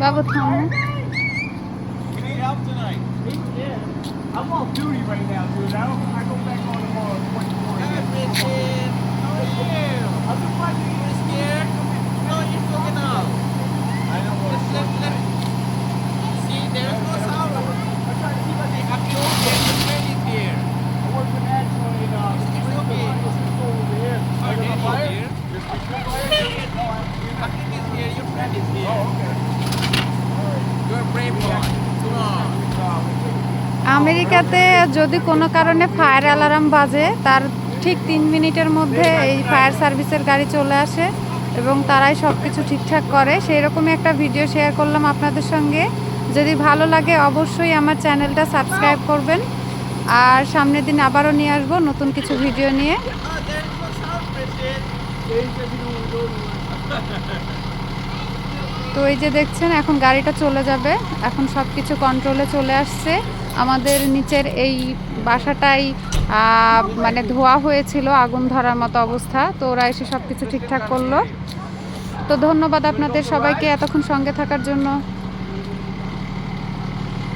Bubble Tom. I'm on duty right now, dude. I don't. I go back on tomorrow. Bitch, oh yeah. I'm surprised you even scared. No, you're fucking up. I don't. Left, left. See, there's no sorrow. I'm trying to keep my name. I'm your friend. The friend here. I work for National and uh, it's okay. Over here. Are they here? There's a fire. আমেরিকাতে যদি কোনো কারণে fire alarm বাজে, তার ঠিক তিন মিনিটের মধ্যে এই ফায়ার সার্ভিসের গাড়ি চলে আসে এবং তারাই সব কিছু ঠিকঠাক করে। সেই রকমই একটা ভিডিও শেয়ার করলাম আপনাদের সঙ্গে। যদি ভালো লাগে অবশ্যই আমার চ্যানেলটা সাবস্ক্রাইব করবেন। আর সামনের দিন আবারও নিয়ে আসব নতুন কিছু ভিডিও নিয়ে. তো এই যে দেখছেন, এখন গাড়িটা চলে যাবে। এখন সব কিছু কন্ট্রোলে চলে আসছে। আমাদের নিচের এই বাসাটাই মানে ধোয়া হয়েছিল, আগুন ধরার মতো অবস্থা। তো ওরা এসে সব কিছু ঠিকঠাক করল। তো ধন্যবাদ আপনাদের সবাইকে এতক্ষণ সঙ্গে থাকার জন্য।